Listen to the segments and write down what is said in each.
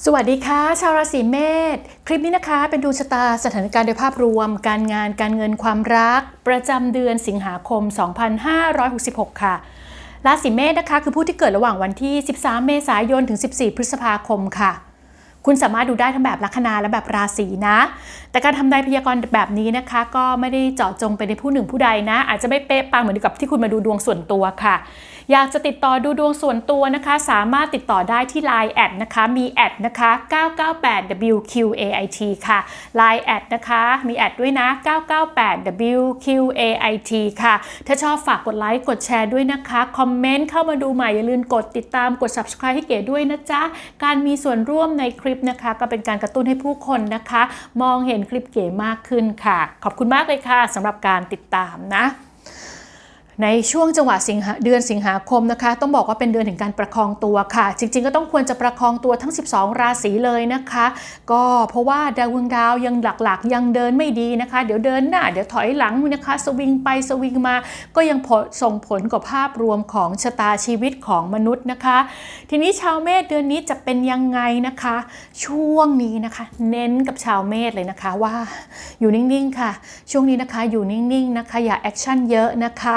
สวัสดีค่ะ ชาวราศีเมษคลิปนี้นะคะเป็นดวงชะตาสถานการณ์โดยภาพรวม การงานการเงินความรัก ประจำเดือนสิงหาคม 2566 ค่ะราศีเมษนะคะคือผู้ที่เกิดระหว่างวันที่ 13 เมษายนถึง 14 พฤษภาคมค่ะ คุณสามารถดูได้ทั้งแบบลัคนาและแบบราศีนะ แต่การทำนายพยากรณ์แบบนี้นะคะ ก็ไม่ได้เจาะจงไปในผู้หนึ่งผู้ใดนะ อาจจะไม่เป๊ะปังเหมือนกับที่คุณมาดูดวงส่วนตัวค่ะ อยากจะติดต่อดูดวงส่วนตัวนะคะ สามารถติดต่อได้ที่ Line แอดนะคะมีแอดนะคะ 998WQAIT ค่ะ Line แอดนะคะมีแอดด้วยนะ 998WQAIT ค่ะ ถ้าชอบฝากกดไลค์กดแชร์ด้วยนะคะ คอมเมนต์เข้ามาดูใหม่ อย่าลืมกดติดตามกด subscribe ให้เก๋ด้วยนะจ๊ะ การมีส่วนร่วมในคลิปนะคะ ก็เป็นการกระตุ้นให้ผู้คนนะคะ มองเห็นคลิปเก๋มากขึ้นค่ะ ขอบคุณมากเลยค่ะสำหรับการติดตามนะ ในช่วงจังหวะสิงหาเดือนสิงหาคมนะคะ ต้องบอกว่าเป็นเดือนแห่งการประคองตัวค่ะ จริง ๆ ก็ต้องควรจะประคองตัวทั้ง 12 ราศีเลยนะคะ ก็เพราะว่าดาวเวงดาวยังหลักๆ ยังเดินไม่ดีนะคะ เดี๋ยวเดินหน้าเดี๋ยวถอยหลังนะคะ สวิงไปสวิงมา ก็ยังผลส่งผลกับภาพรวมของชะตาชีวิตของมนุษย์นะคะ ทีนี้ชาวเมษเดือนนี้จะเป็นยังไงนะคะ ช่วงนี้นะคะ เน้นกับชาวเมษเลยนะคะว่าอยู่นิ่งๆค่ะ ช่วงนี้นะคะอยู่นิ่งๆนะคะ อย่าแอคชั่นเยอะนะคะ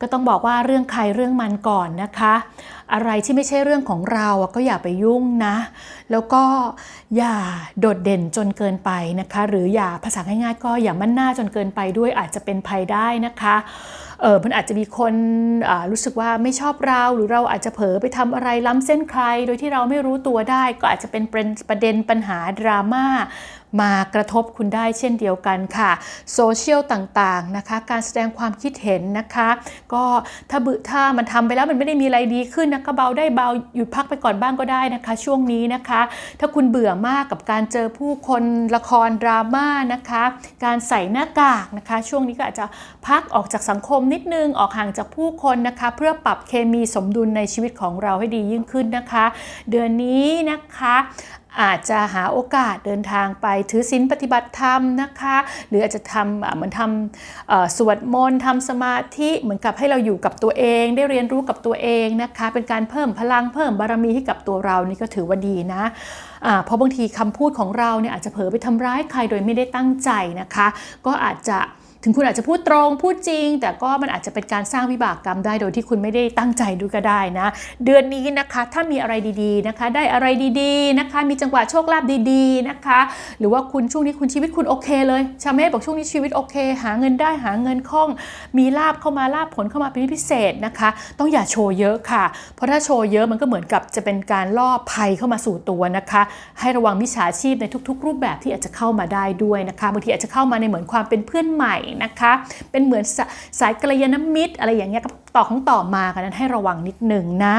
ก็ต้องบอกว่าเรื่องใครเรื่องมันก่อนนะคะ อะไรที่ไม่ใช่เรื่องของเราอะก็อย่าไปยุ่งนะ แล้วก็อย่าโดดเด่นจนเกินไปนะคะ หรืออย่าภาษาง่ายๆก็อย่ามั่นหน้าจนเกินไปด้วยอาจจะเป็นภัยได้นะคะเออมันอาจจะมีคนรู้สึกว่าไม่ชอบเราหรือเราอาจจะเผลอไปทำอะไรล้ำเส้นใคร โดยที่เราไม่รู้ตัวได้ ก็อาจจะเป็นประเด็นปัญหาดราม่ามากระทบคุณได้เช่นเดียวกันค่ะ โซเชียลต่างๆนะคะ การแสดงความคิดเห็นนะคะก็ถ้าบึถ้ามันทำไปแล้วมันไม่ได้มีอะไรดีขึ้นนะก็เบาได้เบาหยุดพักไปก่อนบ้างก็ได้นะคะ ช่วงนี้นะคะ ถ้าคุณเบื่อมากกับการเจอผู้คนละครดราม่านะคะ การใส่หน้ากากนะคะ ช่วงนี้ก็อาจจะพักออกจากสังคมนิดนึงออกห่างจากผู้คนนะคะ เพื่อปรับเคมีสมดุลในชีวิตของเราให้ดียิ่งขึ้นนะคะ เดือนนี้นะคะ อาจจะหาโอกาสเดินทางไปถือศีลปฏิบัติธรรมนะคะ หรืออาจจะทำเหมือนทำสวดมนต์ทำสมาธิเหมือนกับให้เราอยู่กับตัวเอง ได้เรียนรู้กับตัวเองนะคะ เป็นการเพิ่มพลังเพิ่มบารมีให้กับตัวเรานี่ก็ถือว่าดีนะเพราะบางทีคำพูดของเราเนี่ยอาจจะเผลอไปทำร้ายใครโดยไม่ได้ตั้งใจนะคะ ก็อาจจะ ถึงคุณอาจจะพูดตรงพูดจริง แต่ก็มันอาจจะเป็นการสร้างวิบากกรรมได้โดยที่คุณไม่ได้ตั้งใจด้วยก็ได้นะ เดือนนี้นะคะถ้ามีอะไรดีๆนะคะ ได้อะไรดีๆนะคะ มีจังหวะโชคลาภดีๆนะคะ หรือว่าคุณช่วงนี้คุณชีวิตคุณโอเคเลยชาวเมษบอกช่วงนี้ชีวิตโอเค หาเงินได้หาเงินคล่องมีลาบเข้ามาลาบผลเข้ามาเป็นพิเศษนะคะ ต้องอย่าโชว์เยอะค่ะ เพราะถ้าโชว์เยอะมันก็เหมือนกับจะเป็นการล่อภัยเข้ามาสู่ตัวนะคะ ให้ระวังมิจฉาชีพในทุก ๆ รูปแบบที่อาจจะเข้ามาได้ด้วยนะคะบางทีอาจจะเข้ามาในเหมือนความเป็นเพื่อนใหม่นะคะ เป็นเหมือนสสายกระยาณมิตร อะไรอย่างเงี้ยก็ต่อของต่อมากันนั้นให้ระวังนิดหนึ่งนะ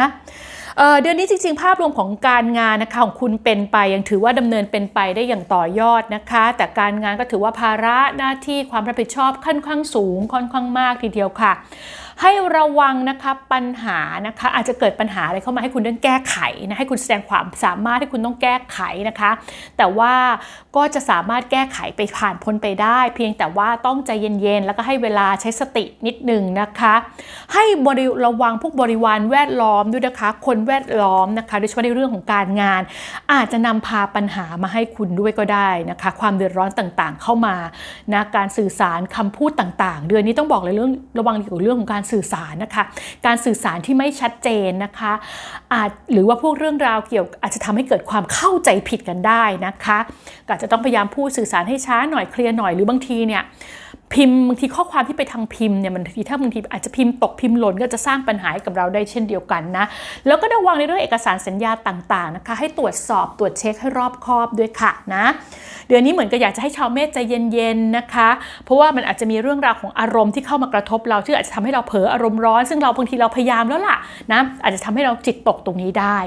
เเดือนนี้จริงๆ ภาพรวมของการงานนะคะของคุณเป็นไปยังถือว่าดำเนินเป็นไปได้อย่างต่อยอดนะคะ แต่การงานก็ถือว่าภาระหน้าที่ความรับผิดชอบค่อนข้างสูงค่อนข้างมากทีเดียวค่ะ ให้ระวังนะคะปัญหานะคะอาจจะเกิดปัญหาอะไรเข้ามาให้คุณต้องแก้ไขนะให้คุณแสดงความสามารถให้คุณต้องแก้ไขนะคะ แต่ว่าก็จะสามารถแก้ไขไปผ่านพ้นไปได้ เพียงแต่ว่าต้องใจเย็นๆแล้วก็ให้เวลาใช้สตินิดหนึ่งนะคะ ให้บริระวังพวกบริวารแวดล้อมด้วยนะคะ คนแวดล้อมนะคะโดยเฉพาะในเรื่องของการงาน อาจจะนำพาปัญหามาให้คุณด้วยก็ได้นะคะ ความเดือดร้อนต่างๆ เข้ามานะการสื่อสารคำพูดต่าง ๆ เดือนนี้ต้องบอกเลยเรื่องระวังเกี่ยวกับเรื่องของการสื่อสารนะคะ การสื่อสารที่ไม่ชัดเจนนะคะอาจหรือว่าพวกเรื่องราวเกี่ยวอาจจะทำให้เกิดความเข้าใจผิดกันได้นะคะก็อาจจะต้องพยายามพูดสื่อสารให้ช้าหน่อยเคลียร์หน่อยหรือบางทีเนี่ยพิมพ์บางทีข้อความที่ไปทางพิมพ์เนี่ยมันทีถ้าบางทีอาจจะพิมพ์ตกพิมพ์หล่นก็จะสร้างปัญหาให้กับเราได้เช่นเดียวกันนะ แล้วก็ระวังในเรื่องเอกสารสัญญาต่างๆนะคะ ให้ตรวจสอบตรวจเช็คให้รอบคอบด้วยค่ะนะ เดือนนี้เหมือนกับอยากจะให้ชาวเมษใจเย็นๆนะคะ เพราะว่ามันอาจจะมีเรื่องราวของอารมณ์ที่เข้ามากระทบเราที่อาจจะทำให้เราเผลออารมณ์ร้อน ซึ่งเราบางทีเราพยายามแล้วล่ะนะอาจจะทำให้เราจิตตกตรงนี้ได้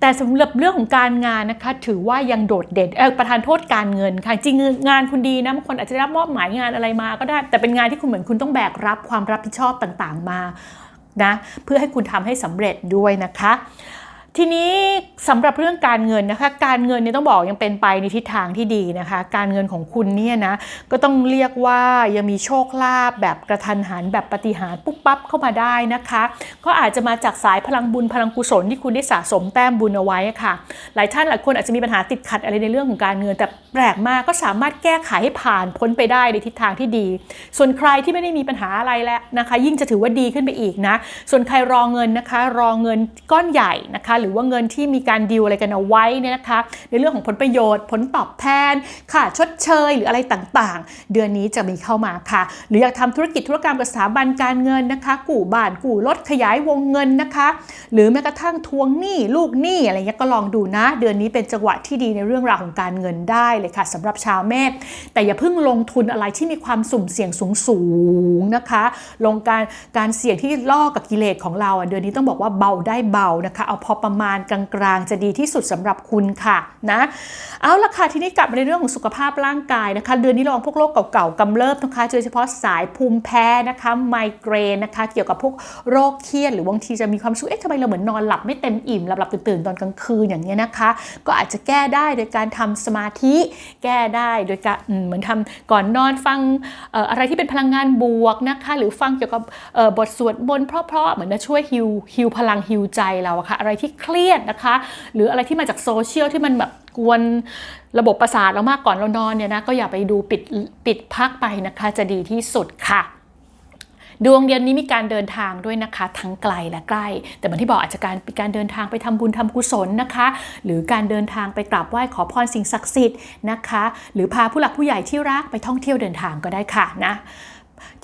แต่สำหรับเรื่องของการงานนะคะ ถือว่ายังโดดเด่นเออประธานโทษการเงินค่ะจริงๆงานคุณดีนะบางคนอาจจะได้รับมอบหมายงานอะไรมาก็ได้ แต่เป็นงานที่คุณเหมือนคุณต้องแบกรับความรับผิดชอบต่างๆมานะเพื่อให้คุณทำให้สำเร็จด้วยนะคะ ทีนี้สำหรับเรื่องการเงินนะคะ การเงินเนี่ยต้องบอกยังเป็นไปในทิศทางที่ดีนะคะ การเงินของคุณเนี่ยนะก็ต้องเรียกว่ายังมีโชคลาภแบบกระทันหันแบบปฏิหารปุ๊บปั๊บเข้ามาได้นะคะ ก็อาจจะมาจากสายพลังบุญพลังกุศลที่คุณได้สะสมแต้มบุญเอาไว้ค่ะ หลายท่านหลายคนอาจจะมีปัญหาติดขัดอะไรในเรื่องของการเงิน แต่แปลกมากก็สามารถแก้ไขให้ผ่านพ้นไปได้ในทิศทางที่ดี ส่วนใครที่ไม่ได้มีปัญหาอะไรแล้วนะคะ ยิ่งจะถือว่าดีขึ้นไปอีกนะส่วนใครรอเงินนะคะ รอเงินก้อนใหญ่นะคะหรือว่าเงินที่มีการดีลอะไรกันเอาไว้เนี่ยนะคะ ในเรื่องของผลประโยชน์ ผลตอบแทนค่ะชดเชยหรืออะไรต่างๆ เดือนนี้จะมีเข้ามาค่ะ หรืออยากทำธุรกิจธุรกรรมกับสถาบันการเงินนะคะ กู้บ้านกู้รถขยายวงเงินนะคะ หรือแม้กระทั่งทวงหนี้ลูกหนี้อะไรเงี้ยก็ลองดูนะ เดือนนี้เป็นจังหวะที่ดีในเรื่องราวของการเงินได้เลยค่ะสำหรับชาวเมษแต่อย่าเพิ่งลงทุนอะไรที่มีความสุ่มเสี่ยงสูงๆนะคะ ลงการการเสี่ยงที่ล่อกับกิเลสของเราอะเดือนนี้ต้องบอกว่าเบาได้เบานะคะ เอาพอประมาณกลางๆ จะดีที่สุดสำหรับคุณค่ะนะเอาละค่ะทีนี้กลับมาในเรื่องของสุขภาพร่างกายนะคะ เดือนนี้ระวังพวกโรคเก่าๆกำเริบนะคะโดยเฉพาะสายภูมิแพ้นะคะไมเกรนนะคะ เกี่ยวกับพวกโรคเครียดหรือบางทีจะมีความสึกเอ๊ะทำไมเราเหมือนนอนหลับไม่เต็มอิ่มหลับๆตื่นๆตอนกลางคืนอย่างเงี้ยนะคะ ก็อาจจะแก้ได้โดยการทำสมาธิ แก้ได้โดยการเหมือนทำก่อนนอนฟังอะไรที่เป็นพลังงานบวกนะคะ หรือฟังเกี่ยวกับบทสวดมนต์เพราะๆเหมือนจะช่วยฮิวฮิวพลังฮิวใจเราอะค่ะอะไรที่เคครียดนะคะ หรืออะไรที่มาจากโซเชียลที่มันแบบกวนระบบประสาทเรามากก่อนเรานอนเนี่ยนะก็อย่าไปดูปิดปิดพักไปนะคะ จะดีที่สุดค่ะดวงเดือนนี้มีการเดินทางด้วยนะคะ ทั้งไกลและใกล้ แต่เหมือนที่บอกอาจจะการเป็นการเดินทางไปทำบุญทำกุศลนะคะ หรือการเดินทางไปกราบไหว้ขอพรสิ่งศักดิ์สิทธิ์นะคะ หรือพาผู้หลักผู้ใหญ่ที่รักไปท่องเที่ยวเดินทางก็ได้ค่ะนะ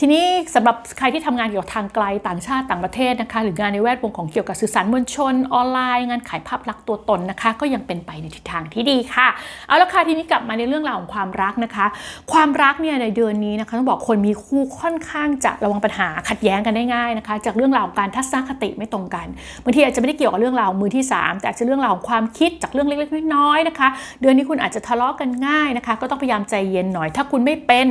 ทีนี้สำหรับใครที่ทำงานเกี่ยวกับทางไกลต่างชาติต่างประเทศนะคะ หรืองานในแวดวงของเกี่ยวกับสื่อสารมวลชนออนไลน์งานขายภาพลักษณ์ตัวตนนะคะ ก็ยังเป็นไปในทิศทางที่ดีค่ะ เอาละค่ะทีนี้กลับมาในเรื่องราวของความรักนะคะ ความรักเนี่ยในเดือนนี้นะคะต้องบอกคนมีคู่ค่อนข้างจะระวังปัญหาขัดแย้งกันได้ง่ายนะคะ จากเรื่องราวของการทัศนคติไม่ตรงกันบางทีอาจจะไม่ได้เกี่ยวกับเรื่องราวมือที่สามแต่อาจจะเรื่องราวของความคิดจากเรื่องเล็กๆน้อยๆนะคะ เดือนนี้คุณอาจจะทะเลาะกันง่ายนะคะ ก็ต้องพยายามใจเย็นหน่อย ถ้าคุณไม่เป็น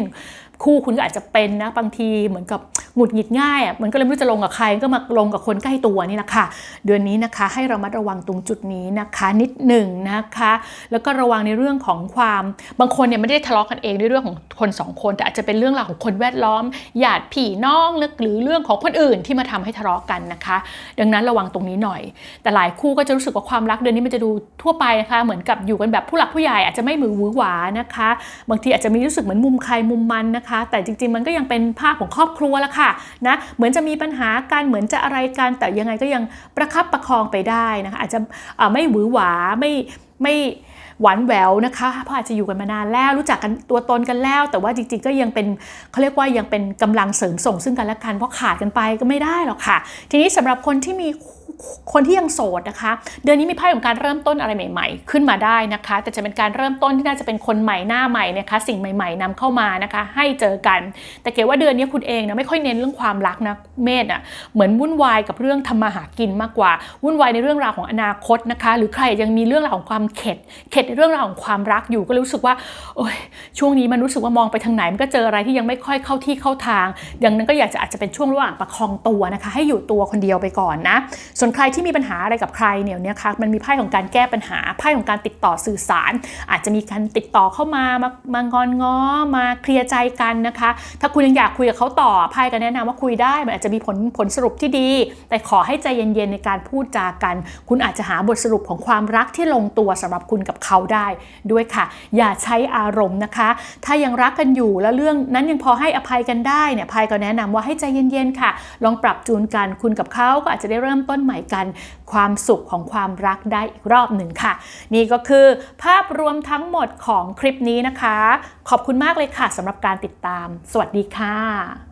คู่คุณก็อาจจะเป็นนะบางทีเหมือนกับหงุดหงิดง่ายอะมันก็เลยไม่รู้จะลงกับใครก็มาลงกับคนใกล้ตัวนี่แหละค่ะ เดือนนี้นะคะให้เรามัดระวังตรงจุดนี้นะคะนิดหนึ่งนะคะ แล้วก็ระวังในเรื่องของความบางคนเนี่ยไม่ได้ทะเลาะกันเองด้วยเรื่องของคนสองคน แต่อาจจะเป็นเรื่องราวของคนแวดล้อมญาติพี่น้องหรือเรื่องของคนอื่นที่มาทำให้ทะเลาะกันนะคะ ดังนั้นระวังตรงนี้หน่อย แต่หลายคู่ก็จะรู้สึกว่าความรักเดือนนี้มันจะดูทั่วไปนะคะ เหมือนกับอยู่กันแบบผู้หลักผู้ใหญ่อาจจะไม่มือวือหวานะคะ บางทีอาจจะมีรู้สึกเหมือนมุมใครมุมมันนะคะ แต่จริง ๆ มันก็ยังเป็นภาพของครอบครัวละค่ะนะเหมือนจะมีปัญหาการเหมือนจะอะไรกันแต่ยังไงก็ยังประคับประคองไปได้นะคะอาจจะไม่หวือหวาไม่ ไม่หวานแหววนะคะเพราะอาจจะอยู่กันมานานแล้วรู้จักกันตัวตนกันแล้ว แต่ว่าจริงๆก็ยังเป็นเขาเรียกว่ายังเป็นกำลังเสริมส่งซึ่งกันและกันเพราะขาดกันไปก็ไม่ได้หรอกค่ะ ทีนี้สำหรับคนที่มีคนที่ยังโสดนะคะ เดือนนี้มีไพ่ของการเริ่มต้นอะไรใหม่ ๆ ขึ้นมาได้นะคะ แต่จะเป็นการเริ่มต้นที่น่าจะเป็นคนใหม่หน้าใหม่นะคะ สิ่งใหม่ ๆนำเข้ามานะคะ ให้เจอกัน แต่เก๋ว่าเดือนนี้คุณเองนะไม่ค่อยเน้นเรื่องความรักนะเมษอะเหมือนวุ่นวายกับเรื่องทำมาหากินมากกว่า วุ่นวายในเรื่องราวของอนาคตนะคะ หรือใครยังมีเรื่องราวของความเข็ด เข็ดในเรื่องราวของความรักอยู่ก็รู้สึกว่าโอ้ยช่วงนี้มันรู้สึกว่ามองไปทางไหนมันก็เจออะไรที่ยังไม่ค่อยเข้าที่เข้าทางดังนั้นก็อยากจะอาจจะเป็นช่วงระหว่างประคองตัวนะคะ ให้อยู่ตัวคนเดียวไปก่อนนะ ส่วนใครที่มีปัญหาอะไรกับใครเนี่ยเนี่ยค่ะมันมีไพ่ของการแก้ปัญหาไพ่ของการติดต่อสื่อสาร อาจจะมีการติดต่อเข้ามามามางอนง้อมาเคลียร์ใจกันนะคะ ถ้าคุณยังอยากคุยกับเขาต่อไพ่ก็แนะนำว่าคุยได้มันอาจจะมีผลผลสรุปที่ดี แต่ขอให้ใจเย็นๆในการพูดจากัน คุณอาจจะหาบทสรุปของความรักที่ลงตัวสำหรับคุณกับเขาได้ด้วยค่ะ อย่าใช้อารมณ์นะคะ ถ้ายังรักกันอยู่แล้วเรื่องนั้นยังพอให้อภัยกันได้เนี่ยไพ่ก็แนะนำว่าให้ใจเย็นๆค่ะ ลองปรับจูนกันคุณกับเขาก็อาจจะได้เริ่มต้นใหม่กัน ความสุขของความรักได้อีกรอบหนึ่งค่ะ นี่ก็คือภาพรวมทั้งหมดของคลิปนี้นะคะ ขอบคุณมากเลยค่ะสำหรับการติดตาม สวัสดีค่ะ